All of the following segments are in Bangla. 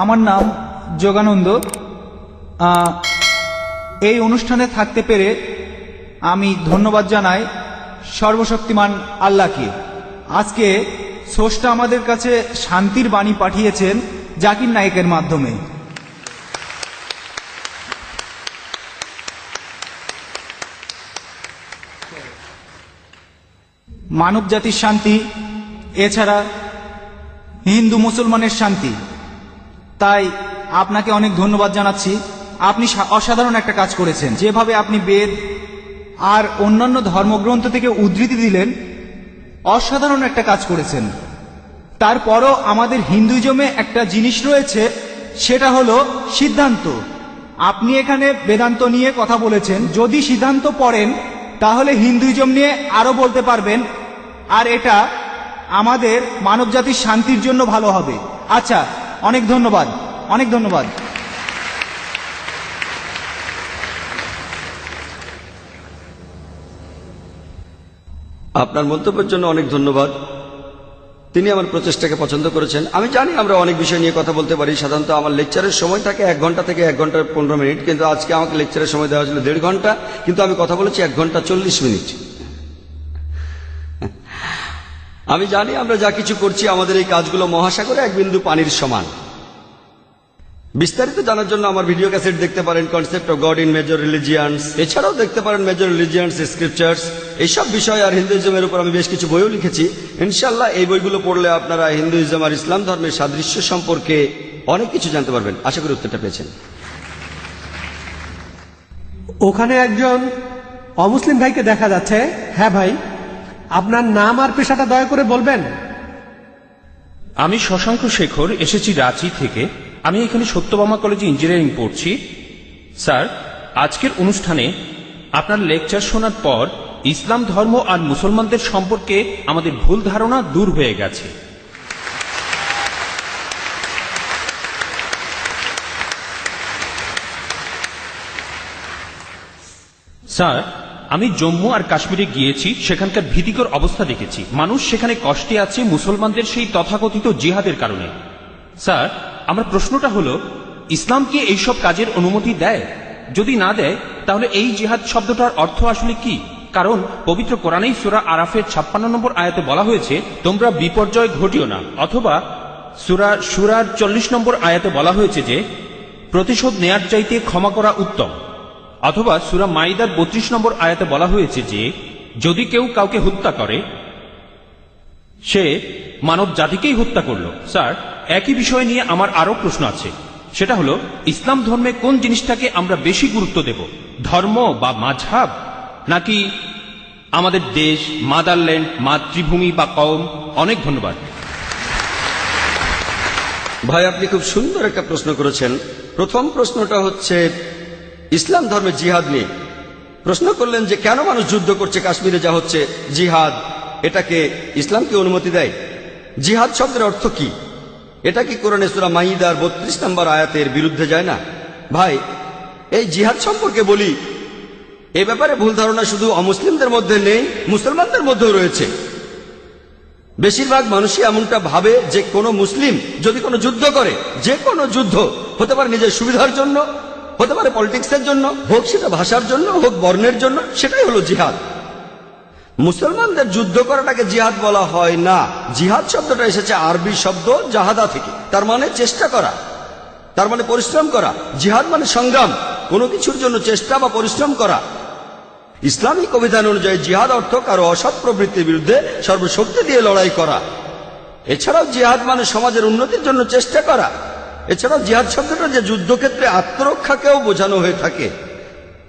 আমার নাম যোগানন্দ। এই অনুষ্ঠানে থাকতে পেরে আমি ধন্যবাদ জানাই সর্বশক্তিমান আল্লাহকে। আজকে স্রষ্টা আমাদের কাছে শান্তির বাণী পাঠিয়েছেন জাকির নায়কের মাধ্যমে। মানব জাতির শান্তি, এছাড়া হিন্দু মুসলমানের শান্তি। তাই আপনাকে অনেক ধন্যবাদ জানাচ্ছি। আপনি অসাধারণ একটা কাজ করেছেন। যেভাবে আপনি বেদ আর অন্যান্য ধর্মগ্রন্থ থেকে উদ্ধৃতি দিলেন, অসাধারণ একটা কাজ করেছেন। তারপরও আমাদের হিন্দুইজমে একটা জিনিস রয়েছে, সেটা হলো সিদ্ধান্ত। আপনি এখানে বেদান্ত নিয়ে কথা বলেছেন। যদি সিদ্ধান্ত পড়েন, তাহলে হিন্দুইজম নিয়ে আরও বলতে পারবেন। আর এটা আমাদের মানবজাতির শান্তির জন্য ভালো হবে। আচ্ছা অনেক ধন্যবাদ অনেক ধন্যবাদ। আপনার মন্তব্যের জন্য অনেক ধন্যবাদ। তিনি আমার প্রচেষ্টাকে পছন্দ করেছেন। আমি জানি আমরা অনেক বিষয় নিয়ে কথা বলতে পারি। সাধারণত আমার লেকচারের সময় থাকে এক ঘণ্টা থেকে এক ঘণ্টা পনেরো মিনিট, কিন্তু আজকে আমাকে লেকচারের সময় দেওয়া হয়েছিল দেড় ঘণ্টা, কিন্তু আমি কথা বলেছি এক ঘণ্টা চল্লিশ মিনিট। আমি জানি আমরা যা কিছু করছি, আমাদের এই কাজগুলো মহাসাগরে এক বিন্দু পানির সমান। বিস্তারিত জানার জন্য আমার ভিডিও ক্যাসেট দেখতে পারেন concept of God in major religions এছাড়াও দেখতে পারেন মেজর রিলিজিয়ান্স স্ক্রিপচার্স এইসব বিষয় আর হিন্দুইজমের উপর আমি বেশ কিছু বইও লিখেছি। ইনশাল্লাহ এই বইগুলো পড়লে আপনারা হিন্দুইজম আর ইসলাম ধর্মের সাদৃশ্য সম্পর্কে অনেক কিছু জানতে পারবেন। আশা করি উত্তরটা পেয়েছেন। ওখানে একজন অমুসলিম ভাইকে দেখা যাচ্ছে। হ্যাঁ ভাই। আপনার নাম আর পেশাটা দয়া করে বলবেন। আমি শশাঙ্ক শেখর, এসেছি রাঁচি থেকে। আমি এখানে সত্যবামা কলেজে ইঞ্জিনিয়ারিং পড়ছি। স্যার, আজকের অনুষ্ঠানে আপনার লেকচার শোনার পর ইসলাম ধর্ম আর মুসলমানদের সম্পর্কে আমাদের ভুল ধারণা দূর হয়ে গেছে। স্যার আমি জম্মু আর কাশ্মীরে গিয়েছি, সেখানকার ভীতিকর অবস্থা দেখেছি। মানুষ সেখানে কষ্টে আছে মুসলমানদের সেই তথাকথিত জিহাদের কারণে। স্যার, আমার প্রশ্নটা হলো, ইসলাম কি এইসব কাজের অনুমতি দেয়? যদি না দেয়, তাহলে এই জিহাদ শব্দটার অর্থ আসলে কি? কারণ, পবিত্র কোরআনেই সুরা আরাফের ছাপ্পান্ন নম্বর আয়াতে বলা হয়েছে, তোমরা বিপর্যয় ঘটিও না। অথবা, সুরা সুরার চল্লিশ নম্বর আয়াতে বলা হয়েছে যে, প্রতিশোধ নেয়ার চাইতে ক্ষমা করা উত্তম। অথবা সুরা মাইদার বত্রিশ নম্বর আয়াতে বলা হয়েছে যে, যদি কেউ কাউকে হত্যা করে, সে মানব জাতিকেই হত্যা করল। স্যার, একই বিষয় নিয়ে আমার আরও প্রশ্ন আছে। সেটা হলো, ইসলাম ধর্মে কোন জিনিসটাকে আমরা বেশি গুরুত্ব দেব? ধর্ম বা মাঝহাব? নাকি আমাদের দেশ, মাদারল্যান্ড, মাতৃভূমি বা কম অনেক ধন্যবাদ। ভাই, আপনি খুব সুন্দর একটা প্রশ্ন করেছেন। প্রথম প্রশ্নটা হচ্ছে ইসলাম ধর্মে জিহাদ নিয়ে প্রশ্ন করলেন যে কেন মানুষ যুদ্ধ করছে, কাশ্মীরে যা হচ্ছে, জিহাদ, এটাকে ইসলামকে অনুমতি দেয়? জিহাদ শব্দের অর্থ কি? এটা কি কোরআনে সুরা মাহিদার বত্রিশ নম্বর আয়াতের বিরুদ্ধে যায় না? ভাই, এই জিহাদ সম্পর্কে বলি, এ ব্যাপারে ভুল ধারণা শুধু অমুসলিমদের মধ্যে নেই, মুসলমানদের মধ্যেও রয়েছে। বেশিরভাগ মানুষই এমনটা ভাবে যে কোনো মুসলিম যদি কোনো যুদ্ধ করে, যে কোনো যুদ্ধ হতে পারে নিজের সুবিধার জন্য হতে পারে পলিটিক্সের জন্য, হোক সেটা ভাষার জন্য, হোক বর্ণের জন্য, সেটাই হলো জিহাদ। মুসলমানদের যুদ্ধ করাটাকে জিহাদ বলা হয় না। জিহাদ শব্দটা এসেছে আরবি শব্দ জাহাদা থেকে। তার মানে চেষ্টা করা, তার মানে পরিশ্রম করা। জিহাদ মানে সংগ্রাম, কোনো কিছুর জন্য চেষ্টা বা পরিশ্রম করা। ইসলামিক অভিধান অনুযায়ী জিহাদ অর্থ কারও অসৎ প্রবৃত্তির বিরুদ্ধে সর্বশক্তি দিয়ে লড়াই করা। এছাড়াও জিহাদ মানে সমাজের উন্নতির জন্য চেষ্টা করা। এছাড়াও জিহাদ শব্দটা যে যুদ্ধক্ষেত্রে আত্মরক্ষাকেও বোঝানো হয়ে থাকে।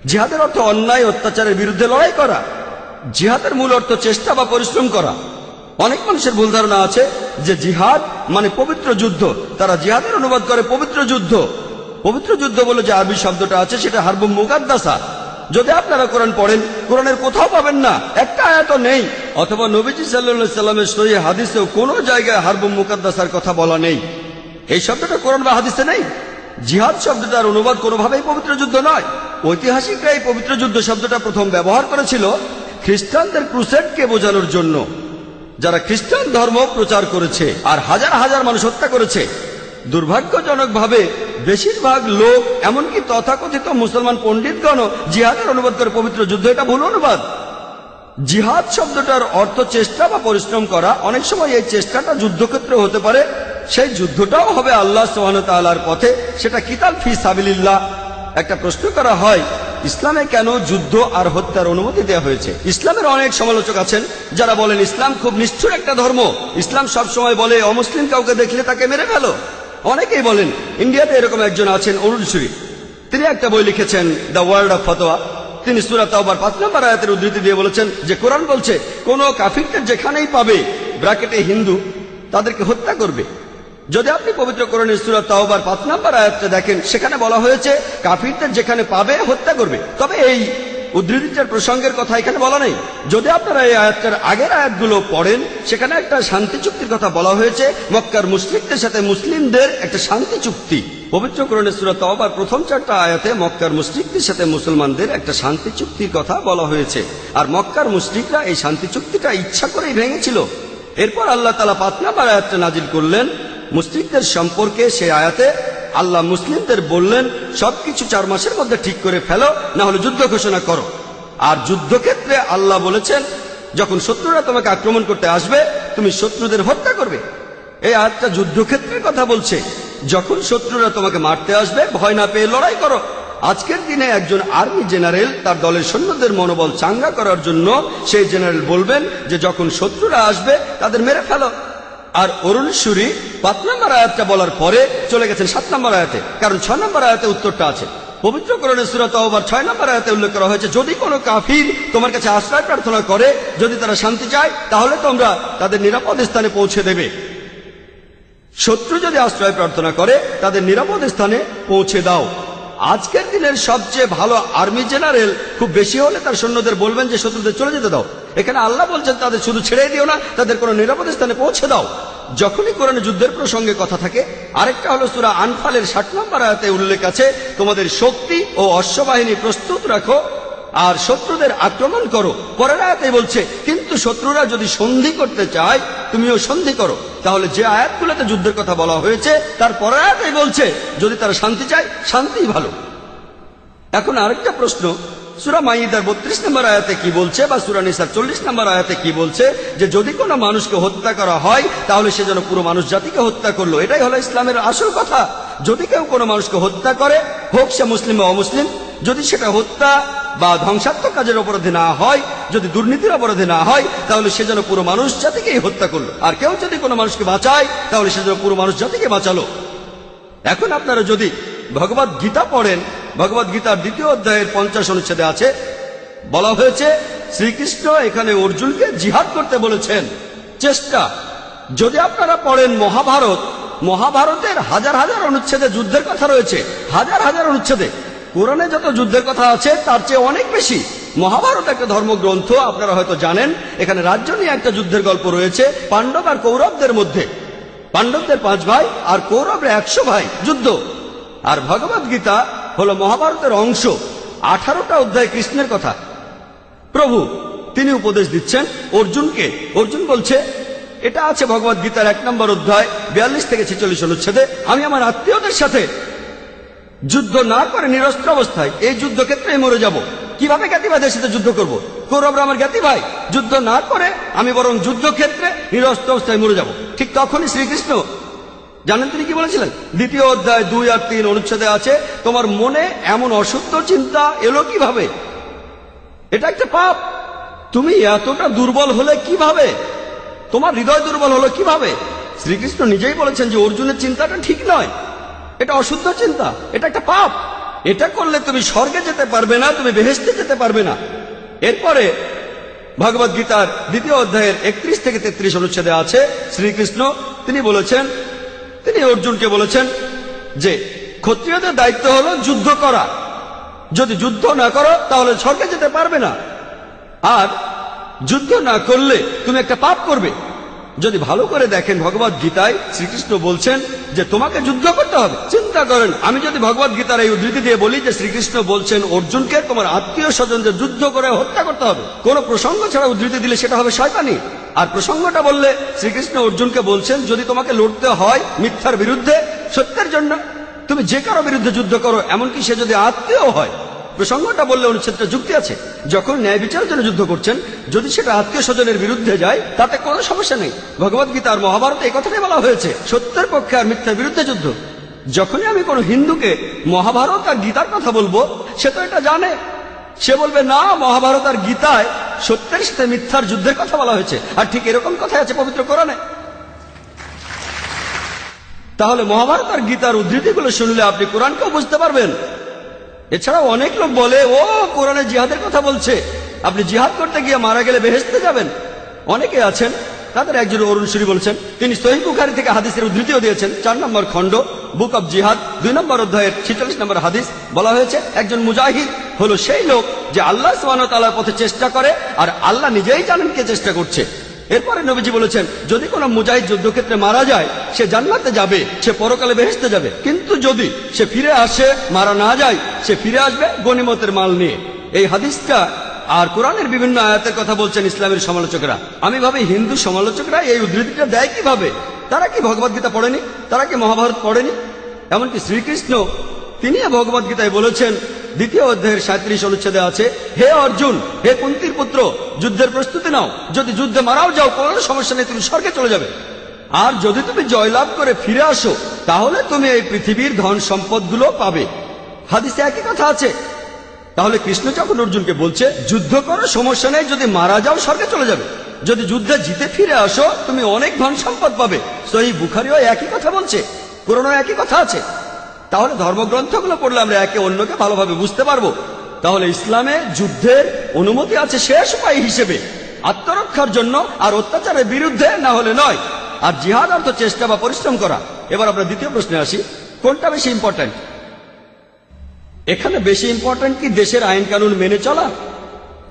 জিহাদের অর্থ অন্যায়, অত্যাচারের বিরুদ্ধে লড়াই করা। জিহাদের মূল অর্থ চেষ্টা বা পরিশ্রম করা। অনেক মানুষের ভুল ধারণা আছে যে জিহাদ মানে পবিত্র যুদ্ধ। তারা জিহাদের অনুবাদ করে পবিত্র যুদ্ধ। পবিত্র যুদ্ধ বলে যে আরবি শব্দটা আছে সেটা হারবুম মুকাদ্দাসা। যদি আপনারা কোরআন পড়েন, কোরআনের কোথাও পাবেন না। একটা আয়াত নেই। অথবা নবীজি সাল্লা সাল্লামের সহি হাদিসেও কোনো জায়গায় হারবুম মুকাদ্দাসার কথা বলা নেই। এই শব্দটা কোরআন বা হাদিসে নেই। জিহাদ শব্দটার অনুবাদ কোনোভাবেই পবিত্র যুদ্ধ নয়। ঐতিহাসিকরা এই পবিত্র যুদ্ধ শব্দটা প্রথম ব্যবহার করেছিল খ্রিস্টানদের ক্রুসেডকে বোঝানোর জন্য। যারা খ্রিস্টান ধর্ম প্রচার করেছে আর হাজার হাজার মানুষ হত্যা করেছে, দুর্ভাগ্যজনকভাবে বেশিরভাগ লোক, এমনকি তথাকথিত মুসলমান পণ্ডিতগণ জিহাদের অনুবাদ করে পবিত্র যুদ্ধ। এটা ভুল অনুবাদ। জিহাদ শব্দটার অর্থ চেষ্টা বা পরিশ্রম করা। অনেক সময় এই চেষ্টাটা যুদ্ধক্ষেত্রে হতে পারে সেই যুদ্ধটাও হবে আল্লাহ সোহান তালার পথে। সেটা কিতাল ফি সাবিলিল্লাহ? একটা প্রশ্ন করা হয়, ইসলামে কেন যুদ্ধ আর হত্যার অনুমতি দেওয়া হয়েছে? ইসলামের অনেক সমালোচক আছেন, যারা বলেন ইসলাম খুব নিষ্ঠুর একটা ধর্ম। ইসলাম সব সময় বলে অমুসলিম কাউকে দেখলে তাকে মেরে ফেলো। অনেকেই বলেন, ইন্ডিয়াতে এরকম একজন আছেন অরুণ অরুণসুরি তিনি একটা বই লিখেছেন, দ্য ওয়ার্ল্ড অফ ফতোয়া। তিনি সুরাত তাওবার পাঁচ নম্বর আয়াতের উদ্ধৃতি দিয়ে বলেছেন যে, কোরআন বলছে, কোন কাফিরকে যেখানেই পাবে, ব্র্যাকেটে হিন্দু, তাদেরকে হত্যা করবে। যদি আপনি পবিত্র কোরআনের সুরাত তাওবার পাঁচ নম্বর আয়াতটা দেখেন, সেখানে বলা হয়েছে, কাফিরদের যেখানে পাবে, হত্যা করবে। তবে এই উদ্ধৃতিটার প্রসঙ্গের কথা এখানে বলা নেই। যদি আপনারা এই আয়াতটার আগের আয়াতগুলো পড়েন, সেখানে একটা শান্তি চুক্তির কথা বলা হয়েছে, মক্কার মুসলিমদের সাথে মুসলিমদের একটা শান্তি চুক্তি। পবিত্র কোরআনে সুরাত তাওবার প্রথম চারটা আয়াতে মক্কার মুসলিকদের সাথে মুসলমানদের একটা শান্তি চুক্তির কথা বলা হয়েছে। আর মক্কার মুসলিকরা এই শান্তি চুক্তিটা ইচ্ছা করেই ভেঙেছিল। এরপর আল্লাহ তালা পাঁচ নাম্বার আয়াতটা নাজিল করলেন মুসলিকদের সম্পর্কে সেই আয়াতে আল্লাহ মুসলিমদের বললেন, সবকিছু চার মাসের মধ্যে ঠিক করে ফেলো, না হলে যুদ্ধ ঘোষণা করো। আর যুদ্ধক্ষেত্রে আল্লাহ বলেছেন, যখন শত্রুরা তোমাকে আক্রমণ করতে আসবে, তুমি শত্রুদের হত্যা করবে। এই আয়াতটা যুদ্ধক্ষেত্রের কথা বলছে। যখন শত্রুরা তোমাকে মারতে আসবে, ভয় না পেয়ে লড়াই করো। আজকের দিনে একজন আর্মি জেনারেল তার দলের সৈন্যদের মনোবল চাঙ্গা করার জন্য সেই জেনারেল বলবেন যে, যখন শত্রুরা আসবে, তাদের মেরে ফেলো। আর অরুণ সুরি পাঁচ নম্বর আয়াতটা বলার পরে চলে গেছেন সাত নম্বর আয়াতে। কারণ ছয় নম্বর আয়াতে উত্তরটা আছে। পবিত্র করণের সুরত আবার ছয় নম্বর আয়াতে উল্লেখ করা হয়েছে, যদি কোনো কাফির তোমার কাছে আশ্রয় প্রার্থনা করে, যদি তারা শান্তি চায়, তাহলে তোমরা তাদের নিরাপদ স্থানে পৌঁছে দেবে। শত্রু যদি আশ্রয় প্রার্থনা করে, তাদের নিরাপদ স্থানে পৌঁছে দাও। আজকের দিনের সবচেয়ে ভালো আর্মি জেনারেল খুব বেশি হলে তার সৈন্যদের বলবেন যে, শত্রুদের চলে যেতে দাও। এখানে আল্লাহ বলছেন, তাদের শুধু ছেড়ে দিও না, তাদের কোনো নিরাপদ স্থানে পৌঁছে দাও। যখনই কোরআনে যুদ্ধের প্রসঙ্গে কথা থাকে, আরেকটা হলো সুরা আনফালের ষাট নম্বর আয়াতে উল্লেখ আছে, তোমাদের শক্তি ও অশ্ববাহিনী প্রস্তুত রাখো, আর শত্রুদের আক্রমণ করো। পরের আয়াতে বলছে, কিন্তু শত্রুরা যদি সন্ধি করতে চায়, তুমিও সন্ধি করো। তাহলে যে আয়াতগুলোতে যুদ্ধের কথা বলা হয়েছে, তার পরের আয়াতেই বলছে, যদি তারা শান্তি চায়, শান্তিই ভালো। এখন আরেকটা প্রশ্ন সুরা মাইদার বত্রিশ নম্বর আয়াতে কি বলছে বা সুরা নিসার চল্লিশ নম্বর আয়াতে কি বলছে যে যদি কোনো মানুষকে হত্যা করা হয়, তাহলে সে যেন পুরো মানুষ জাতিকে হত্যা করল। এটাই হলো ইসলামের আসল কথা। যদি কেউ কোনো মানুষকে হত্যা করে, হোক সে মুসলিম বা অমুসলিম, যদি সেটা হত্যা বা ধ্বংসাত্মক কাজের অপরাধে না হয়, যদি দুর্নীতির অপরাধে না হয়, তাহলে সে যেন পুরো মানুষ জাতিকেই হত্যা করল। আর কেউ যদি কোনো মানুষকে বাঁচায়, তাহলে সে যেন পুরো মানুষ জাতিকে বাঁচালো। এখন আপনারা যদি ভগবত গীতা পড়েন ভগবত গীতার দ্বিতীয় অধ্যায়ের পঞ্চাশ অনুচ্ছেদে আছে, বলা হয়েছে, শ্রীকৃষ্ণ এখানে অর্জুনকে জিহাদ করতে বলেছেন। চেষ্টা, যদি আপনারা পড়েন মহাভারত, মহাভারতের হাজার হাজার অনুচ্ছেদে যুদ্ধের কথা রয়েছে, হাজার হাজার অনুচ্ছেদে। কোরআনে যত যুদ্ধের কথা আছে, তার চেয়ে অনেক বেশি। মহাভারত একটা ধর্মগ্রন্থ, আপনারা হয়তো জানেন, এখানে রাজ্য নিয়ে একটা যুদ্ধের গল্প রয়েছে, পাণ্ডব আর কৌরবদের মধ্যে। পাণ্ডবদের পাঁচ ভাই আর কৌরবরা একশো ভাই, যুদ্ধ। আর ভগবত গীতা হলো মহাভারতের অংশ। আঠারোটা অধ্যায় কৃষ্ণের কথা। প্রভু, তিনি উপদেশ দিচ্ছেন, অর্জুনকে। অর্জুন বলছে, এটা আছে ভগবত গীতার এক নম্বর অধ্যায়, বিয়াল্লিশ থেকে ছেচল্লিশ অনুচ্ছেদে। আমি আমার আত্মীয়দের সাথে যুদ্ধ না করে নিরস্ত্র অবস্থায় এই যুদ্ধক্ষেত্রে মরে যাব। কীভাবে জ্ঞাতিবাদের সাথে যুদ্ধ করব? কৌরবরা আমার জ্ঞাতি ভাই, যুদ্ধ না করে আমি বরং যুদ্ধক্ষেত্রে নিরস্ত্র অবস্থায় মরে যাব। ঠিক তখনই শ্রীকৃষ্ণ জানেন তিনি কি বলেছিলেন? দ্বিতীয় অধ্যায় দুই আর তিন অনুচ্ছেদে আছে, তোমার মনে এমন অশুদ্ধ চিন্তা এলো কীভাবে? এটা একটা পাপ। তুমি এতটা দুর্বল হলে কীভাবে? তোমার হৃদয় দুর্বল হলো কীভাবে? শ্রীকৃষ্ণ নিজেই বলেছেন যে অর্জুনের চিন্তাটা ঠিক নয়। এটা অশুদ্ধ চিন্তা, এটা একটা পাপ। এটা করলে তুমি স্বর্গে যেতে পারবে না, তুমি বেহেস্তে যেতে পারবে না। এরপরে ভগবত গীতার দ্বিতীয় অধ্যায়ের একত্রিশ থেকে তেত্রিশ অনুচ্ছেদে আছে, শ্রীকৃষ্ণ, তিনি বলেছেন তিনি অর্জুনকে বলেছেন যে, ক্ষত্রিয়দের দায়িত্ব হলো যুদ্ধ করা। যদি যুদ্ধ না করো, তাহলে স্বর্গে যেতে পারবে না। আর যুদ্ধ না করলে তুমি একটা পাপ করবে। যদি ভালো করে দেখেন ভগবত গীতায় শ্রীকৃষ্ণ বলছেন যে, তোমাকে যুদ্ধ করতে হবে। চিন্তা করেন, আমি যদি ভগবত গীতার এই উদ্ধৃতি দিয়ে বলি যে, শ্রীকৃষ্ণ বলছেন, অর্জুনকে তোমার আত্মীয় স্বজনদের যুদ্ধ করে হত্যা করতে হবে। কোন প্রসঙ্গ ছাড়া উদ্ধৃতি দিলে সেটা হবে শয়তানি। আর প্রসঙ্গটা বললে শ্রীকৃষ্ণ অর্জুনকে বলছেন, যদি তোমাকে লড়তে হয় মিথ্যার বিরুদ্ধে, সত্যের জন্য। তুমি যে কারও বিরুদ্ধে যুদ্ধ করো, এমনকি সে যদি আত্মীয় হয়। প্রসঙ্গটা বললে অনুচ্ছেদটা যুক্তি আছে। যখন ন্যায় বিচারের জন্য যুদ্ধ করছেন, যদি সেটা আত্মীয় স্বজনের বিরুদ্ধে যায়, তাতে কোনো সমস্যা নেই। ভগবত গীতা আর মহাভারতে এই কথাটাই বলা হয়েছে, সত্যের পক্ষে আর মিথ্যার বিরুদ্ধে যুদ্ধ। যখনই আমি কোনো হিন্দুকে মহাভারত আর গীতার কথা বলব, সে তো এটা জানে। সে বলবে, না, মহাভারত আর গীতায় সত্যের সাথে মিথ্যার যুদ্ধের কথা বলা হয়েছে। আর ঠিক এরকম কথাই আছে পবিত্র কোরআনে। তাহলে মহাভারত আর গীতার উদ্ধৃতিগুলো শুনলে আপনি কোরআনকেও বুঝতে পারবেন। এছাড়াও অনেক লোক বলে, ও, কোরআনে জিহাদের কথা বলছে। আপনি জিহাদ করতে গিয়ে মারা গেলে বেহেস্তে যাবেন। অনেকে আছেন, তাদের একজন অরুণ সুরি বলছেন, তিনি সহি বুখারি থেকে হাদিসের উদ্ধৃতিও দিয়েছেন। চার নম্বর খণ্ড, বুক অব জিহাদ, দুই নম্বর অধ্যায়ের ছিচল্লিশ নম্বর হাদিস বলা হয়েছে, একজন মুজাহিদ হলো সেই লোক যে আল্লাহ ওয়া পথে চেষ্টা করে আর আল্লাহ নিজেই জানেন কে চেষ্টা করছে। এরপরে নবীজি বলেছেন, যদি কোনো মুজাহিদ যুদ্ধক্ষেত্রে মারা যায়, সে জান্নাতে যাবে, সে পরকালে বেহেস্তে যাবে। কিন্তু যদি সে ফিরে আসে, মারা না যায়, সে ফিরে আসবে গনিমতের মাল নিয়ে। এই হাদিসটা আর কোরআনের বিভিন্ন আয়াতের কথা বলছেন ইসলামের সমালোচকরা। আমি ভাবি হিন্দু সমালোচকরা এই উদ্ধৃতিটা দেয় কীভাবে? তারা কি ভগবত গীতা পড়েনি? তারা কি মহাভারত পড়েনি? এমনকি শ্রীকৃষ্ণ তিনি ভগবত গীতায় বলেছেন দ্বিতীয় অধ্যায়ের সাঁত্রিশ অনুচ্ছেদে আছে, হে অর্জুন, হে কুন্তির পুত্র, যুদ্ধের প্রস্তুতি নাও। যদি যুদ্ধে মারাও যাও, কোনো সমস্যা নেই, তুমি স্বর্গে চলে যাবে। আর যদি তুমি জয়লাভ করে ফিরে আসো, তাহলে তুমি এই পৃথিবীর ধন সম্পদগুলো পাবে। হাদিসে একই কথা আছে। তাহলে কৃষ্ণ যখন অর্জুনকে বলছে, যুদ্ধ করো, সমস্যা নেই, যদি মারা যাও, স্বর্গে চলে যাবে। যদি যুদ্ধে জিতে ফিরে আসো, তুমি অনেক ধন সম্পদ পাবে। সহি বুখারিও একই কথা বলছে পুরনো একই কথা আছে। তাহলে ধর্মগ্রন্থগুলো পড়লে আমরা একে অন্যকে ভালোভাবে বুঝতে পারব। তাহলে ইসলামে যুদ্ধের অনুমতি আছে শেষ উপায় হিসেবে। আত্মরক্ষার জন্য আর অত্যাচারের বিরুদ্ধে না হলে নয়। আর জিহাদ অর্থ চেষ্টা বা পরিশ্রম করা। এবার আমরা দ্বিতীয় প্রশ্নে আসি। কোনটা বেশি ইম্পর্ট্যান্ট এখানে বেশি ইম্পর্ট্যান্ট কি দেশের আইন কানুন মেনে চলা,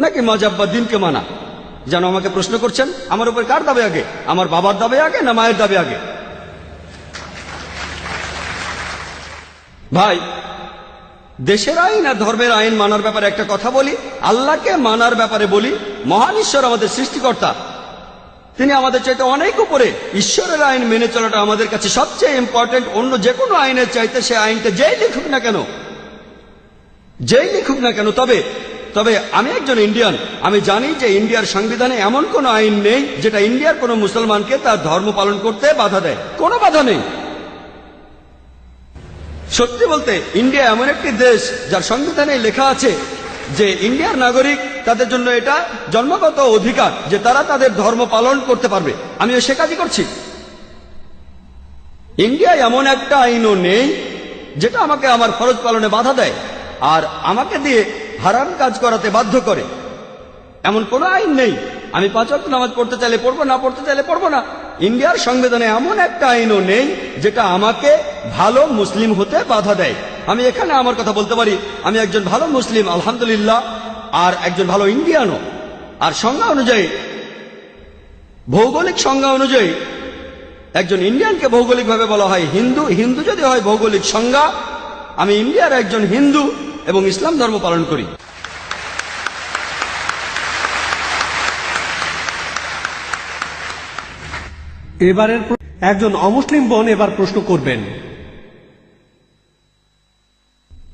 নাকি মজাব বা দিনকে মানা? যেন আমাকে প্রশ্ন করছেন, আমার উপর কার দাবে আগে? আমার বাবার দাবে আগে না মায়ের দাবে আগে? ভাই, দেশের আইন আর ধর্মের আইন মানার ব্যাপারে একটা কথা বলি, আল্লাহকে মানার ব্যাপারে বলি, মহান ঈশ্বর আমাদের সৃষ্টিকর্তা। তিনি আমাদের চাইতে অনেক উপরে। ঈশ্বরের আইন মেনে চলাটা আমাদের কাছে সবচেয়ে ইম্পর্টেন্ট অন্য যে কোনো আইনের চাইতে সে আইনটা যেই লিখুক না কেন, যেই লিখুক না কেন, তবে তবে আমি একজন ইন্ডিয়ান আমি জানি যে ইন্ডিয়ার সংবিধানে এমন কোনো আইন নেই যেটা ইন্ডিয়ার কোনো মুসলমানকে তার ধর্ম পালন করতে বাধা দেয়। কোনো বাধা নেই। সত্যি বলতে, ইন্ডিয়া এমন একটি দেশ যার সংবিধানে লেখা আছে যে ইন্ডিয়ার নাগরিক তাদের জন্য এটা জন্মগত অধিকার, যে তারা তাদের ধর্ম পালন করতে পারবে। আমিও সে কাজই করছি। ইন্ডিয়ায় এমন একটা আইনও নেই যেটা আমাকে আমার ফরজ পালনে বাধা দেয় আর আমাকে দিয়ে হারাম কাজ করাতে বাধ্য করে। এমন কোনো আইন নেই। আমি পাঁচ ওয়াক্ত নামাজ পড়তে চাইলে পড়ব, না পড়তে চাইলে পড়ব না। ইন্ডিয়ার সংবিধানে এমন একটা আইনও নেই যেটা আমাকে ভালো মুসলিম হতে বাধা দেয়। আমি এখানে আমার কথা বলতে পারি, আমি একজন ভালো মুসলিম, আলহামদুলিল্লাহ, আর একজন ভালো ইন্ডিয়ানও। আর সংজ্ঞা অনুযায়ী, ভৌগোলিক সংজ্ঞা অনুযায়ী, একজন ইন্ডিয়ানকে ভৌগোলিকভাবে বলা হয় হিন্দু। হিন্দু যদি হয় ভৌগোলিক সংজ্ঞা, আমি ইন্ডিয়ার একজন হিন্দু এবং ইসলাম ধর্ম পালন করি। এবারের একজন অমুসলিম বোন এবার প্রশ্ন করবেন।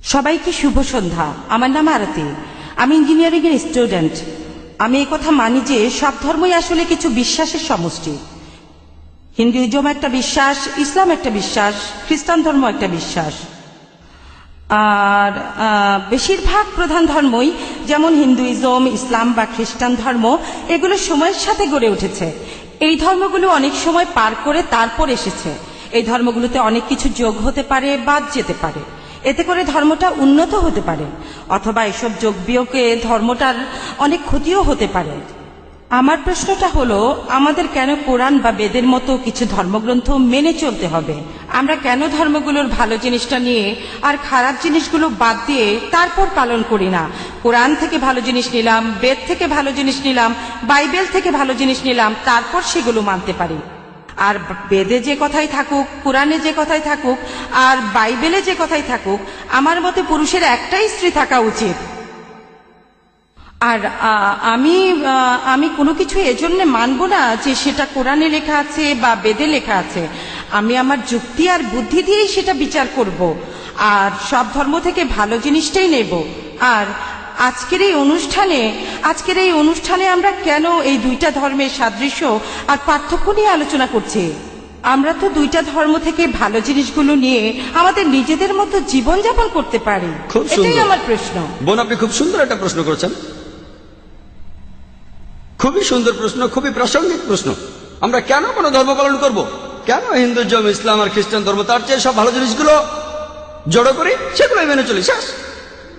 সবাইকে শুভ সন্ধ্যা। আমার নাম আরতি। আমি ইঞ্জিনিয়ারিং এর স্টুডেন্ট আমি এই কথা মানি যে সব ধর্মই আসলে কিছু বিশ্বাসের সমষ্টি। হিন্দুইজম একটা বিশ্বাস, ইসলাম একটা বিশ্বাস, খ্রিস্টান ধর্ম একটা বিশ্বাস। আর বেশিরভাগ প্রধান ধর্মই যেমন হিন্দুইজম ইসলাম বা খ্রিস্টান ধর্ম, এগুলো সময়ের সাথে গড়ে উঠেছে। এই ধর্মগুলো অনেক সময় পার করে তারপর এসেছে। এই ধর্মগুলোতে অনেক কিছু যোগ হতে পারে বাদ যেতে পারে। এতে করে ধর্মটা উন্নত হতে পারে। অথবা এসব যোগ বিয়োগে ধর্মটার অনেক ক্ষতিও হতে পারে। আমার প্রশ্নটা হলো, আমাদের কেন কোরআন বা বেদের মতো কিছু ধর্মগ্রন্থ মেনে চলতে হবে? আমরা কেন ধর্মগুলোর ভালো জিনিসটা নিয়ে আর খারাপ জিনিসগুলো বাদ দিয়ে তারপর পালন করি না? কোরআন থেকে ভালো জিনিস নিলাম, বেদ থেকে ভালো জিনিস নিলাম, বাইবেল থেকে ভালো জিনিস নিলাম, তারপর সেগুলো মানতে পারি। আর বেদে যে কথাই থাকুক, কোরআনে যে কথাই থাকুক, আর বাইবেলে যে কথাই থাকুক, আমার মতে পুরুষের একটাই স্ত্রী থাকা উচিত। আর আমি আমি কোনো কিছু এজন্য মানব না যে সেটা কোরআনে লেখা আছে বা বেদে লেখা আছে। আমি আমার যুক্তি আর বুদ্ধি দিয়েই সেটা বিচার করব। আর সব ধর্ম থেকে ভালো জিনিসটাই নেব। আর আজকের এই অনুষ্ঠানে আজকের এই অনুষ্ঠানে আমরা কেন এই দুইটা ধর্মের সাদৃশ্য আর পার্থক্য নিয়ে আলোচনা করছি? আমরা তো দুইটা ধর্ম থেকে ভালো জিনিসগুলো নিয়ে আমাদের নিজেদের মতো জীবনযাপন করতে পারি। খুব এটাই আমার প্রশ্ন। বোন আপনি খুব সুন্দর একটা প্রশ্ন করেছেন। খুবই সুন্দর প্রশ্ন খুবই প্রাসঙ্গিক প্রশ্ন। আমরা কেন কোনো ধর্ম পালন করব? কেন হিন্দুজম ইসলাম আর খ্রিস্টান ধর্ম, তার চেয়ে সব ভালো জিনিসগুলো জড়ো করি? সেগুলোই মেনে চলি, শেষ।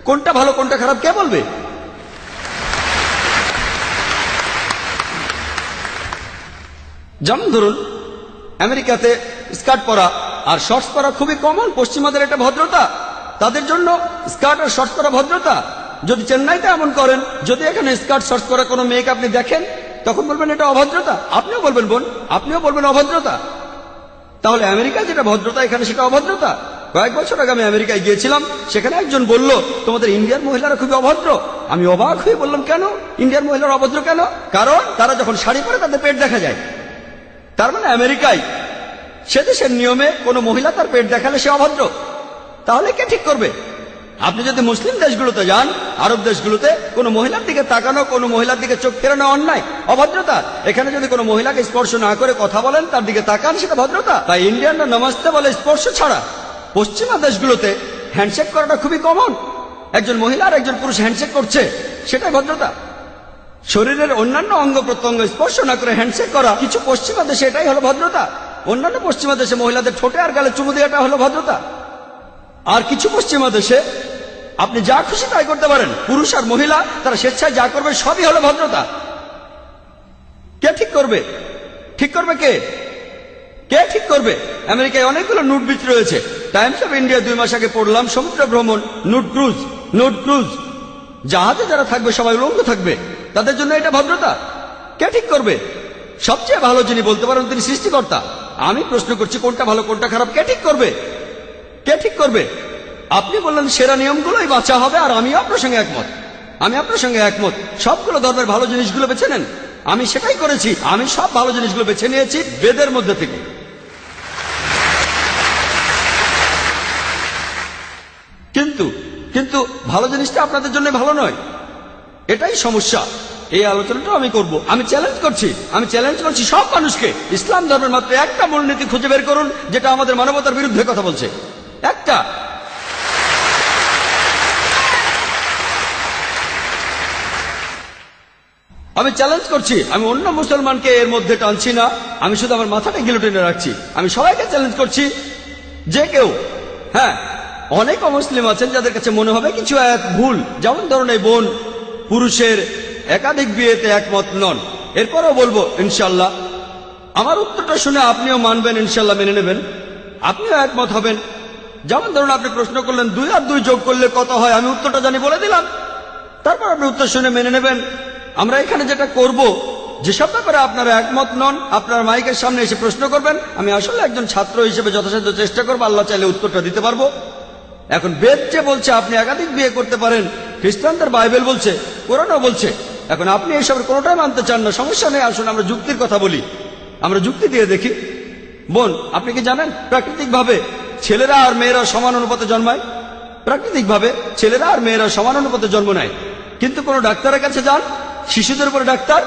কোনটা ভালো, কোনটা খারাপ, কে বলবে? যেমন ধরুন আমেরিকাতে স্কার্ট পরা আর শর্টস পরা খুবই কমন পশ্চিমাদের একটা ভদ্রতা। তাদের জন্য স্কার্ট আর শর্টস পরা ভদ্রতা। যদি চেন্নাইতে এমন করেন, যদি এখানে স্কার্ট, শর্টস পরা কোনো মেয়েকে আপনি দেখেন, তখন বলবেন এটা অভদ্রতা। আপনিও বলবেন, বোন, আপনিও বলবেন অভদ্রতা। তাহলে আমেরিকা যেটা ভদ্রতা, এখানে সেটা অভদ্রতা। কয়েক বছর আগে আমি আমেরিকায় গিয়েছিলাম, সেখানে একজন বলল, তোমাদের ইন্ডিয়ার মহিলারা খুবই অভদ্র। আমি অবাক হয়ে বললাম, কেন? ইন্ডিয়ার মহিলারা অভদ্র কেন? কারণ তারা যখন শাড়ি পরে তাদের পেট দেখা যায়। তার মানে আমেরিকায় সে দেশের নিয়মে কোনো মহিলা তার পেট দেখালে সে অভদ্র। তাহলে কে ঠিক করবে? আপনি যদি মুসলিম দেশগুলোতে যান, আরব দেশগুলোতে, কোনো মহিলার দিকে তাকানো, কোনো মহিলার দিকে চোখ ফেরানো অন্যায়, অভদ্রতা, এখানে যদি কোনো মহিলাকে স্পর্শ না করে কথা বলেন, তার দিকে তাকান, সেটা ভদ্রতা। তাই ইন্ডিয়ানরা নমস্তে বলে, স্পর্শ ছাড়া। পশ্চিমা দেশগুলোতে হ্যান্ডশেক করাটা খুবই কমন একজন মহিলা আর একজন পুরুষ হ্যান্ডশেক করছে সেটা ভদ্রতা। শরীরের অন্যান্য অঙ্গ প্রত্যঙ্গ স্পর্শ না করে হ্যান্ডশেক করা, কিছু পশ্চিমা দেশে এটাই হলো ভদ্রতা। অন্যান্য পশ্চিমা দেশে মহিলাদের ঠোঁটে আর গালে চুমু দেওয়াটা হলো ভদ্রতা। আর কিছু পশ্চিমা দেশে আপনি যা খুশি তাই করতে পারেন। পুরুষ আর মহিলা, তারা স্বেচ্ছায় যা করবে সবই হলো ভদ্রতা। কে ঠিক করবে? ঠিক করবে কে? কে ঠিক করবে? আমেরিকায় অনেকগুলো নুট বিচ রয়েছে। টাইমস অফ ইন্ডিয়া দুই মাস আগে পড়লাম সমুদ্র ভ্রমণ, নুট ক্রুজ, নোট ক্রুজ। জাহাজে যারা থাকবে, সবাই উলঙ্গ থাকবে। তাদের জন্য এটা ভদ্রতা। কে ঠিক করবে? সবচেয়ে ভালো যিনি বলতে পারেন তিনি সৃষ্টিকর্তা। আমি প্রশ্ন করছি, কোনটা ভালো, কোনটা খারাপ, কে ঠিক করবে? কে ঠিক করবে? আপনি বললেন সেরা নিয়মগুলোই বাঁচা হবে আর আমিও আপনার সঙ্গে একমত। আমি আপনার সঙ্গে একমত। সবগুলো ধর্মের ভালো জিনিসগুলো বেছে নেন। আমি সেটাই করেছি। আমি সব ভালো জিনিসগুলো বেছে নিয়েছি বেদের মধ্যে থেকে। কিন্তু কিন্তু ভালো জিনিসটা আপনাদের জন্য ভালো নয়। এটাই সমস্যা। এই আলোচনাটা আমি করব। আমি চ্যালেঞ্জ করছি। আমি চ্যালেঞ্জ করছি সব মানুষকে। ইসলাম ধর্মের মাত্র একটা মূলনীতি খুঁজে বের করুন, যেটা আমাদের মানবতার বিরুদ্ধে কথা বলছে। একটা আমি চ্যালেঞ্জ করছি। আমি অন্য মুসলমানকে এর মধ্যে টানছি না। আমি শুধু আমার মাথাটা গিলোটিনে রাখছি। আমি সবাইকে চ্যালেঞ্জ করছি। যে কেউ হ্যাঁ অনেক অমুসলিম আছেন যাদের কাছে মনে হবে কিছু এক ভুল। যেমন ধরুন এই বোন পুরুষের একাধিক বিয়েতে একমত নন। এরপরও বলব ইনশাল্লাহ আমার উত্তরটা শুনে আপনিও মানবেন ইনশাল্লাহ মেনে নেবেন। আপনিও একমত হবেন। যেমন ধরুন আপনি প্রশ্ন করলেন, দুই আর দুই যোগ করলে কত হয়? আমি উত্তরটা জানি বলে দিলাম। তারপর আপনি উত্তর শুনে মেনে নেবেন। আমরা এখানে যেটা করব, যেসব ব্যাপারে আপনারা একমত নন, আপনার মাইকের সামনে এসে প্রশ্ন করবেন, আমি আসলে একজন ছাত্র হিসেবে যথাসাধ্য চেষ্টা করব, আল্লাহ চাইলে উত্তরটা দিতে পারব। এখন বেদ যে বলছে, আপনি একাধিক বিয়ে করতে পারেন, খ্রিস্টানদের বাইবেল বলছে, কোরআনও বলছে। এখন আপনি এইসবের কোনোটাই মানতে চান না, সমস্যা নেই, আসুন আমরা যুক্তির কথা বলি। আমরা যুক্তি দিয়ে দেখি। বোন, আপনি কি জানেন, প্রাকৃতিকভাবে ছেলেরা আর মেয়েরা সমান অনুপাতে জন্মায়? প্রাকৃতিকভাবে ছেলেরা আর মেয়েরা সমান অনুপাতে জন্ম নেয়। কিন্তু কোন ডাক্তারের কাছে যান শিশুদের উপরে ডাক্তার?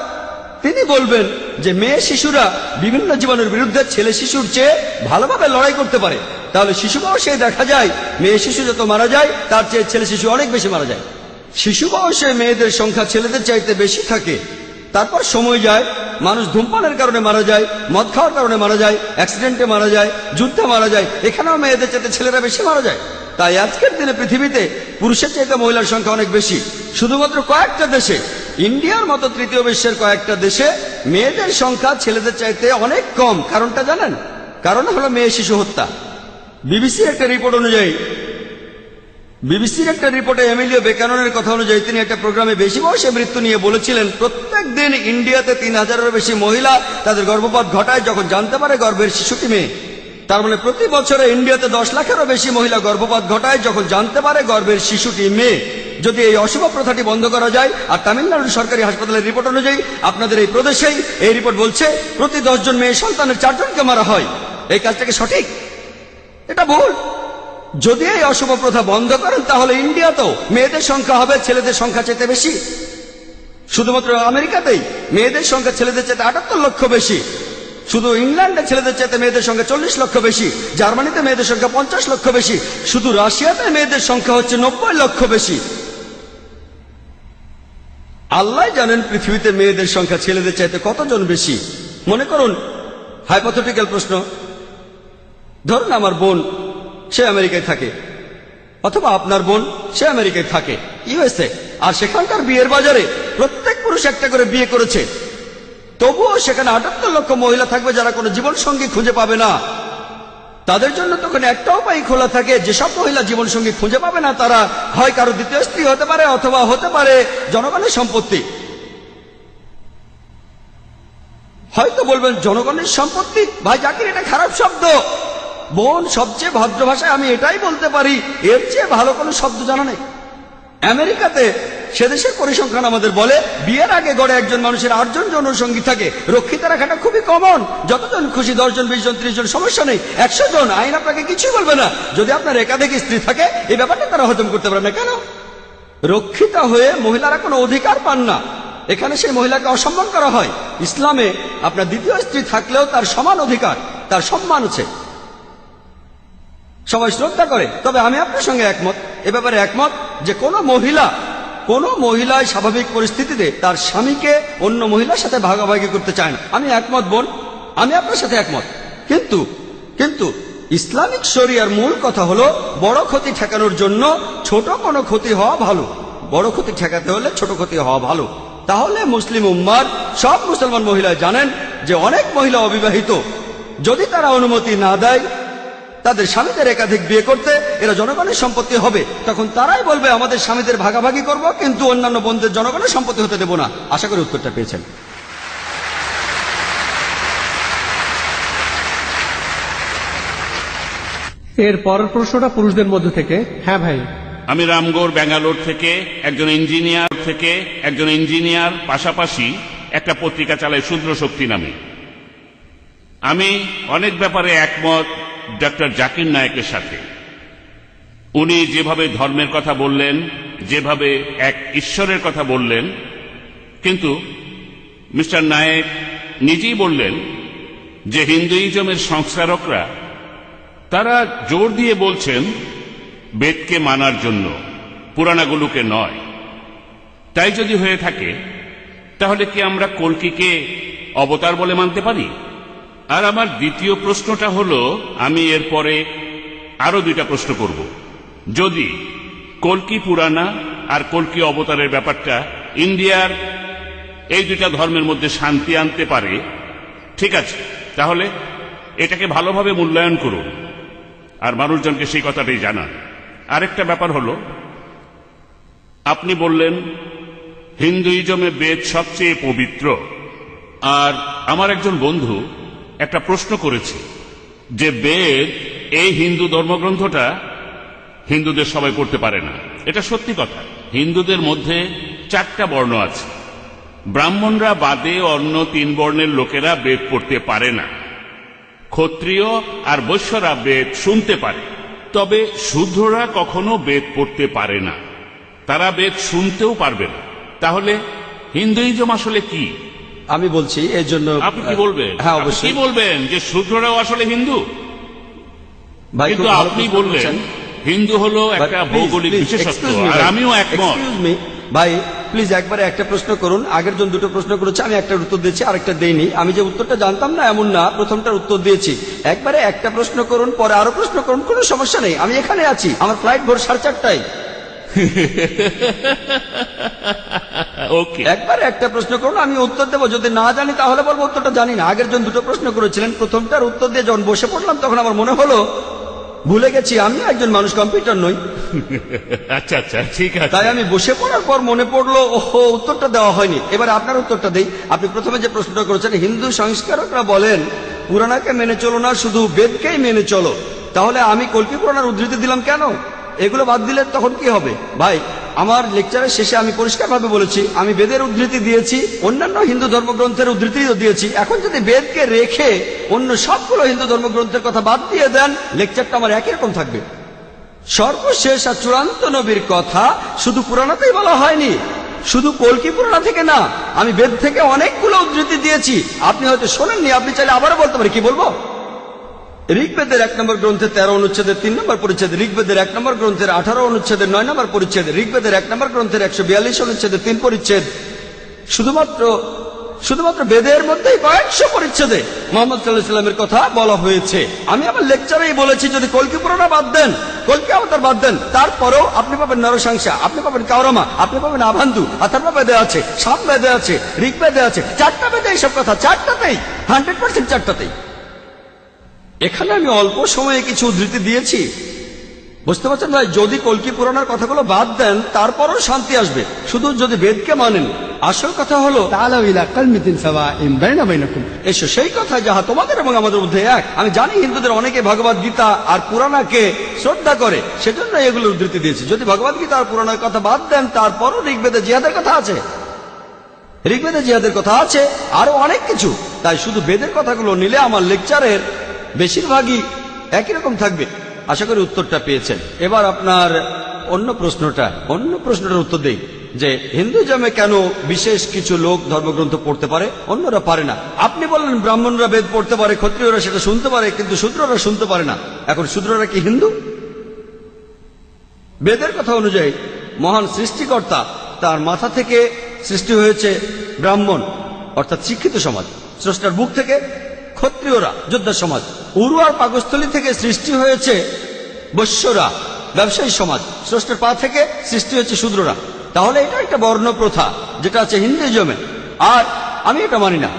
তিনি বলবেন যে মেয়ে শিশুরা বিভিন্ন জীবনের বিরুদ্ধে ছেলে শিশুর চেয়ে ভালোভাবে লড়াই করতে পারে। তাহলে শিশু বয়সে দেখা যায়, মেয়ে শিশু যত মারা যায়, তার চেয়ে ছেলে শিশু অনেক বেশি মারা যায়। শিশু বয়সে মেয়েদের সংখ্যা ছেলেদের চাইতে বেশি থাকে। তারপর সময় যায়, মানুষ ধূমপানের কারণে মারা যায়, মদ খাওয়ার কারণে মারা যায় অ্যাক্সিডেন্টে মারা যায়, যুদ্ধে মারা যায়, এখানেও মেয়েদের চাইতে ছেলেরা বেশি মারা যায়। তাই আজকের দিনে পৃথিবীতে পুরুষের চাইতে মহিলার সংখ্যা অনেক বেশি। শুধুমাত্র কয়েকটা দেশে ইন্ডিয়ার মতো তৃতীয় বিশ্বের কয়েকটা দেশে মেয়েদের সংখ্যা ছেলেদের চাইতে অনেক কম। কারণটা জানেন? কারণ হলো মেয়ে শিশু হত্যা। বিবিসির একটা রিপোর্ট অনুযায়ী, বিবিসির একটা রিপোর্টে এমিলিও বেকাননের কথা অনুযায়ী তিনি একটা প্রোগ্রামে বেশি বয়সে মৃত্যু নিয়ে বলেছিলেন প্রত্যেক দিন ইন্ডিয়াতে তিন হাজারেরও বেশি মহিলা তাদের গর্ভপাত ঘটায় যখন জানতে পারে গর্ভের শিশুটি মেয়ে। তার মানে প্রতি বছরে ইন্ডিয়াতে দশ লাখেরও বেশি মহিলা গর্ভপাত ঘটায় যখন জানতে পারে গর্ভের শিশুটি মেয়ে। যদি এই অশুভ প্রথাটি বন্ধ করা যায়, আর তামিলনাড়ুর সরকারি হাসপাতালের রিপোর্ট অনুযায়ী আপনাদের এই প্রদেশেই এই রিপোর্ট বলছে, প্রতি দশজন মেয়ে সন্তানের চারজনকে মারা হয়। এই কাজটাকে সঠিক? এটা ভুল। যদি এই অশুভ প্রথা বন্ধ করেন, তাহলে ইন্ডিয়াতেও মেয়েদের সংখ্যা হবে ছেলেদের সংখ্যা চেতে বেশি। শুধুমাত্র আমেরিকাতেই মেয়েদের সংখ্যা ছেলেদের চেতে আটাত্তর লক্ষ বেশি। শুধু ইংল্যান্ডে ছেলেদের চাইতে মেয়েদের সংখ্যা চল্লিশ লক্ষ বেশি, জার্মানিতে মেয়েদের সংখ্যা পঞ্চাশ লক্ষ বেশি, শুধু রাশিয়াতে মেয়েদের সংখ্যা হচ্ছে নব্বই লক্ষ বেশি। আল্লাহ জানেন পৃথিবীতে মেয়েদের সংখ্যা ছেলেদের চাইতে কতজন বেশি? মনে করুন হাইপোথেটিক্যাল প্রশ্ন। ধরুন আমার বোন, সে আমেরিকায় থাকে, অথবা আপনার বোন, সে আমেরিকায় থাকে ইউএসএ আর সেখানকার বিয়ের বাজারে প্রত্যেক পুরুষ একটা করে বিয়ে করেছে। তবুও সেখানে আটাত্তর লক্ষ মহিলা থাকবে যারা কোনো জীবন সঙ্গী খুঁজে পাবে না। তাদের জন্য তখন একটা উপায় খোলা থাকে যেসব মহিলা জীবন সঙ্গী খুঁজে পাবে না তারা, হয় কারও দ্বিতীয় স্ত্রী হতে পারে অথবা হতে পারে জনগণের সম্পত্তি। হয়তো বলবেন, জনগণের সম্পত্তি? ভাই জাকির, এটা খারাপ শব্দ। বোন, সবচেয়ে ভদ্র ভাষায় আমি এটাই বলতে পারি, এর চেয়ে ভালো কোনো শব্দ জানা নেই। আমেরিকাতে সে দেশের পরিসংখ্যান আমাদের বলে, বিয়ের আগে গড়ে একজন মানুষের আটজন জনসঙ্গী থাকে। রক্ষিত রাখাটা খুবই কমন যতজন খুশি, দশজন বিশ জন ত্রিশ জন সমস্যা নেই। একশো জন, আইন আপনাকে কিছুই বলবে না। যদি আপনার একাধিক স্ত্রী থাকে, এই ব্যাপারটা তারা হজম করতে পারে না। কেন? রক্ষিতা হয়ে মহিলারা কোনো অধিকার পান না। এখানে সেই মহিলাকে অসম্মান করা হয়। ইসলামে আপনার দ্বিতীয় স্ত্রী থাকলেও তার সমান অধিকার, তার সম্মান আছে। সবাই শ্রদ্ধা করে। তবে আমি আপনার সঙ্গে একমত। এ ব্যাপারে একমত যে কোনো মহিলা কোনো মহিলায় স্বাভাবিক পরিস্থিতিতে তার স্বামীকে অন্য মহিলার সাথে ভাগাভাগি করতে চায় না। আমি একমত, বোন। আমি আপনার সাথে একমত। কিন্তু কিন্তু ইসলামিক শরিয়ার মূল কথা হলো বড় ক্ষতি ঠেকানোর জন্য ছোট কোনো ক্ষতি হওয়া ভালো। বড় ক্ষতি ঠেকাতে হলে ছোট ক্ষতি হওয়া ভালো। তাহলে মুসলিম উম্মার সব মুসলমান মহিলা জানেন যে অনেক মহিলা অবিবাহিত। যদি তারা অনুমতি না দেয় তাদের স্বামীদের একাধিক বিয়ে করতে এরা জনগণের সম্পত্তি হবে। তখন তারাই বলবে আমাদের স্বামীদের ভাগাভাগি করব কিন্তু অন্যান্য বন্ধুদের জনগণের সম্পত্তি হতে দেব না। আশা করি উত্তরটা পেয়েছেন। এর পরের প্রশ্নটা পুরুষদের মধ্যে থেকে। হ্যাঁ ভাই। আমি রামগড় ব্যাঙ্গালোর থেকে একজন ইঞ্জিনিয়ার থেকে একজন ইঞ্জিনিয়ার পাশাপাশি একটা পত্রিকা চালাই শূদ্র শক্তি নামে। আমি অনেক ব্যাপারে একমত ডক্টর জাকির নায়কের সাথে। উনি যেভাবে ধর্মের কথা বললেন, যেভাবে এক ঈশ্বরের কথা বললেন, কিন্তু মিস্টার নায়েক নিজেই বললেন যে হিন্দুইজমের সংস্কারকরা, তারা জোর দিয়ে বলছেন, বেদকে মানার জন্য, পুরাণাগুলোকে নয়। তাই যদি হয়ে থাকে, তাহলে কি আমরা কলকিকে অবতার বলে মানতে পারি? আর আমার দ্বিতীয় প্রশ্নটা হল, আমি এরপরে আরও দুইটা প্রশ্ন করব। যদি কলকি পুরাণা আর কলকি অবতারের ব্যাপারটা ইন্ডিয়ার এই দুইটা ধর্মের মধ্যে শান্তি আনতে পারে, ঠিক আছে, তাহলে এটাকে ভালোভাবে মূল্যায়ন করুন। আর মানুষজনকে সেই কথাটাই জানান। আরেকটা ব্যাপার হলো, আপনি বললেন, হিন্দুইজমে বেদ সবচেয়ে পবিত্র। আর আমার একজন বন্ধু একটা প্রশ্ন করেছে যে বেদ এই হিন্দু ধর্মগ্রন্থটা হিন্দুদের সবাই পড়তে পারে না। এটা সত্যি কথা। হিন্দুদের মধ্যে চারটা বর্ণ আছে। ব্রাহ্মণরা বাদে অন্য তিন বর্ণের লোকেরা বেদ পড়তে পারে না। ক্ষত্রিয় আর বৈশ্যরা বেদ শুনতে পারে। তবে শূদ্ররা কখনো বেদ পড়তে পারে না। তারা বেদ শুনতেও পারবে না। তাহলে হিন্দুইজম আসলে কি? আমি বলছি এর জন্য আপনি কি বলবেন? হ্যাঁ অবশ্যই। কি বলবেন যে শূদ্ররাও আসলে হিন্দু? কিন্তু আপনি বললেন হিন্দু হলো একটা ভৌগোলিক বিশেষত্ব আর আমিও একমত। ভাই প্লিজ একবারে একটা প্রশ্ন করুন। আগের জন দুটো প্রশ্ন করেছে আমি একটা উত্তর দিয়েছি আরেকটা দেইনি। আমি যে উত্তরটা জানতাম না এমন না প্রথমটার উত্তর দিয়েছি। একবারে একটা প্রশ্ন করুন পরে আরও প্রশ্ন করুন কোনো সমস্যা নেই। আমি এখানে আছি আমার ফ্লাইট ভোর সাড়ে চারটায়। ওকে একবারে একটা প্রশ্ন করুন আমি উত্তর দেবো। যদি না জানি তাহলে বলব উত্তরটা জানি না। আগের জন দুটো প্রশ্ন করেছিলেন প্রথমটার উত্তর দিয়ে যখন বসে পড়লাম তখন আমার মনে হলো ভুলে গেছি আমি একজন মানুষ কম্পিউটার নই। আচ্ছা আচ্ছা ঠিক আছে। তাই আমি বসে পড়ার পর মনে পড়ল ওহো উত্তরটা দেওয়া হয়নি। এবার আপনার উত্তরটা দেই। আপনি প্রথমে যে প্রশ্নটা করেছেন হিন্দু সংস্কারকরা বলেন পুরাণাকে মেনে চলো না শুধু বেদকেই মেনে চলো। তাহলে আমি কল্কি পুরাণার উদ্ধৃতি দিলাম কেন? এগুলো বাদ দিলে তখন কি হবে? ভাই আমার লেকচারের শেষে আমি পরিষ্কারভাবে বলেছি, আমি বেদের উদ্ধৃতি দিয়েছি, অন্যান্য হিন্দু ধর্মগ্রন্থের উদ্ধৃতিও দিয়েছি। এখন যদি বেদকে রেখে অন্য সবগুলো হিন্দু ধর্মগ্রন্থের কথা বাদ দিয়ে দেন লেকচারটা আমার একই রকম থাকবে। সর্বশেষ আর চূড়ান্ত নবীর কথা শুধু পুরাণাতেই বলা হয়নি, শুধু কলকি পুরাণা থেকে না, আমি বেদ থেকে অনেকগুলো উদ্ধৃতি দিয়েছি। আপনি হয়তো শোনেননি, আপনি চাইলে আবারও বলতে পারি কি বলব? ঋগ্বেদের এক নম্বর গ্রন্থের তেরো অনুচ্ছেদের তিন নম্বর পরিচ্ছেদ, ঋগ্বেদের এক নম্বর গ্রন্থের আঠারো অনুচ্ছেদের নয় নম্বর পরিচ্ছেদ, ঋগ্বেদের এক নম্বর গ্রন্থের একশো বিয়াল্লিশ অনুচ্ছেদের তিন পরিচ্ছেদ। শুধুমাত্র শুধুমাত্র বেদের মধ্যেই কয়েকশো পরিচ্ছেদে মোহাম্মদ সাল্লাহ সাল্লামের কথা বলা হয়েছে। আমি আমার লেকচারেই বলেছি, যদি কলকি পুরানা বাদ দেন, কলকি অবতার বাদ দেন, তারপরেও আপনি পাবেন নরসংসা আপনি পাবেন কাউরামা আপনি পাবেন আভান্দু আথার্বা বেদে আছে সাম বেদে আছে ঋগ বেদে আছে, চারটা বেদে এইসব কথা, চারটাতেই, হান্ড্রেড পার্সেন্ট চারটাতেই। এখানে আমি অল্প সময়ে কিছু উদ্ধৃতি দিয়েছি। বুঝতে পারছেন ভাই? যদি কলকি পুরাণের কথাগুলো বাদ দেন তারপরও শান্তি আসবে। শুধু যদি বেদকে মানেন। আসল কথা হলো এসো সেই কথা যাহা তোমাদের এবং আমাদের মধ্যে এক আমি জানি হিন্দুদের অনেকে ভগবত গীতা আর পুরাণাকে শ্রদ্ধা করে সেজন্য এগুলো উদ্ধৃতি দিয়েছি। যদি ভগবত গীতা আর পুরাণের কথা বাদ দেন তারপরও ঋগ্বেদে জিয়াদের কথা আছে। ঋগ্বেদে জিহাদের কথা আছে আরও অনেক কিছু। তাই শুধু বেদের কথাগুলো নিলে আমার লেকচারের বেশিরভাগই একই রকম থাকবে। আশা করি উত্তরটা পেয়েছেন। এবার আপনার অন্য প্রশ্নটা, অন্য প্রশ্নটার উত্তর দেই, যে হিন্দুজমে কেন বিশেষ কিছু লোক ধর্মগ্রন্থ পড়তে পারে, অন্যরা পারে না? আপনি বললেন ব্রাহ্মণরা বেদ পড়তে পারে, ক্ষত্রিয়রা সেটা শুনতে পারে, কিন্তু শূদ্ররা শুনতে পারে না। এখন শূদ্ররা কি হিন্দু? বেদের কথা অনুযায়ী, মহান সৃষ্টিকর্তা তার মাথা থেকে সৃষ্টি হয়েছে ব্রাহ্মণ, অর্থাৎ শিক্ষিত সমাজ। স্রষ্টার বুক থেকে ক্ষত্রিয়রা, যোদ্ধা সমাজ। উরু আর পাকস্থলী থেকে সৃষ্টি হয়েছে বৈশ্যরা, ব্যবসায়ী সমাজ। স্রষ্টার পা থেকে সৃষ্টি হয়েছে শূদ্ররা। তাহলে এটা একটা বর্ণ প্রথা যেটা আছে হিন্দুজমে আর আমি এটা মানি না।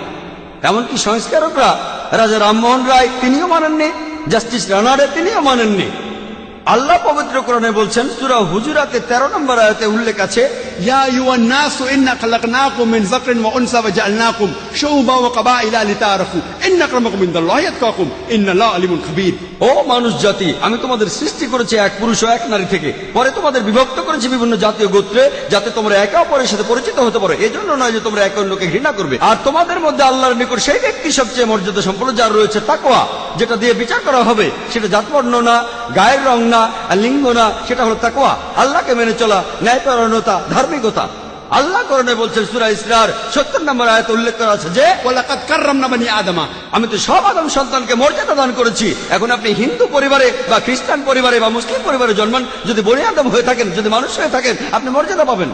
এমনকি সংস্কারকরা, রাজা রামমোহন রায়, তিনিও মানেননি। জাস্টিস রানারে তিনিও মানেননি। আল্লাহ পবিত্র বলছেন, সুরা হুজুরাতে তেরো নম্বর আয়তে উল্লেখ আছে يا أيها الناس إنا خلقناكم من ذكر وأنثى وجعلناكم شعوبا وقبائل لتعارفوا إن أكرمكم عند الله يتقاكم إن الله عليم خبير ও মানুষ জাতি আমি তোমাদের সৃষ্টি করেছি এক পুরুষ ও এক নারী থেকে পরে তোমাদের বিভক্ত করেছি বিভিন্ন জাতীয় গোত্রে যাতে তোমরা একে অপরের সাথে পরিচিত হতে পারো এজন্য নয় যে তোমরা একে অন্যকে ঘৃণা করবে আর তোমাদের মধ্যে আল্লাহর নিকট সেই ব্যক্তি সবচেয়ে মর্যাদা সম্পন্ন যার রয়েছে তাকওয়া যেটা দিয়ে বিচার করা হবে সেটা জাতবর্ণ না গায়ের রং না, আর লিঙ্গ না, সেটা হলো তাকোয়া আল্লাহকে মেনে চলা ন্যায়পরণতা ধার্মিকতা। আল্লাহ করণে বলছে সুরা ইসরার সত্তর নম্বর আয়াত উল্লেখ করা আছে যে আদমা। আমি তো সব আদম সন্তানকে মর্যাদা দান করেছি। এখন আপনি হিন্দু পরিবারে বা খ্রিস্টান পরিবারে বা মুসলিম পরিবারে জন্মান, যদি বনি আদম হয়ে থাকেন, যদি মানুষ হয়ে থাকেন, আপনি মর্যাদা পাবেন।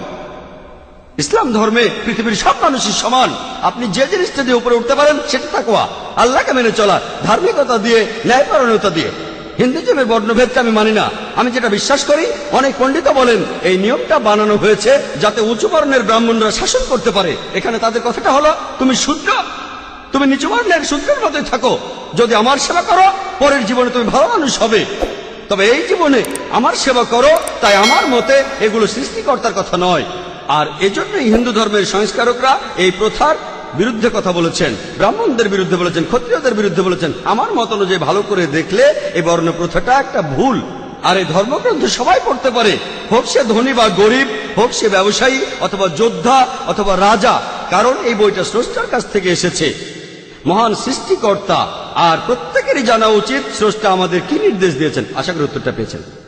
ইসলাম ধর্মে পৃথিবীর সব মানুষই সমান। আপনি যে জিনিসটা দিয়ে উপরে উঠতে পারেন, সেটা তাকোয়া আল্লাহকে মেনে চলা ধার্মিকতা দিয়ে ন্যায়পরণতা দিয়ে। হিন্দুজমের বর্ণভেদকে আমি মানি না। আমি যেটা বিশ্বাস করি, অনেক পণ্ডিত বলেন, এই নিয়মটা বানানো হয়েছে যাতে উঁচু বর্ণের ব্রাহ্মণরা শাসন করতে পারে। এখানে তাদের কথাটা হলো, তুমি শুদ্ধ, তুমি নিচু বর্ণের সূত্রের মতোই থাকো। যদি আমার সেবা করো, পরের জীবনে তুমি ভালো মানুষ হবে। তবে এই জীবনে আমার সেবা করো, তাই আমার মতে এগুলো সৃষ্টিকর্তার কথা নয়। আর এজন্যই হিন্দু ধর্মের সংস্কারকরা এই প্রথার বিরুদ্ধে কথা বলেছেন, ব্রাহ্মণদের বিরুদ্ধে বলেছেন, ক্ষত্রিয়দের বিরুদ্ধে বলেছেন, আমার মত অনুযায়ী ভালো করে দেখলে এই বর্ণ প্রথাটা একটা ভুল। আর এই ধর্মগ্রন্থ সবাই পড়তে পারে। হোক সে ধনী বা গরিব, হোক সে ব্যবসায়ী, অথবা যোদ্ধা, অথবা রাজা, কারণ এই বইটা স্রষ্টার কাছ থেকে এসেছে। মহান সৃষ্টিকর্তা, আর প্রত্যেকেরই জানা উচিত, স্রষ্টা আমাদের কি নির্দেশ দিয়েছেন। আশা করি উত্তরটা পেয়েছেন।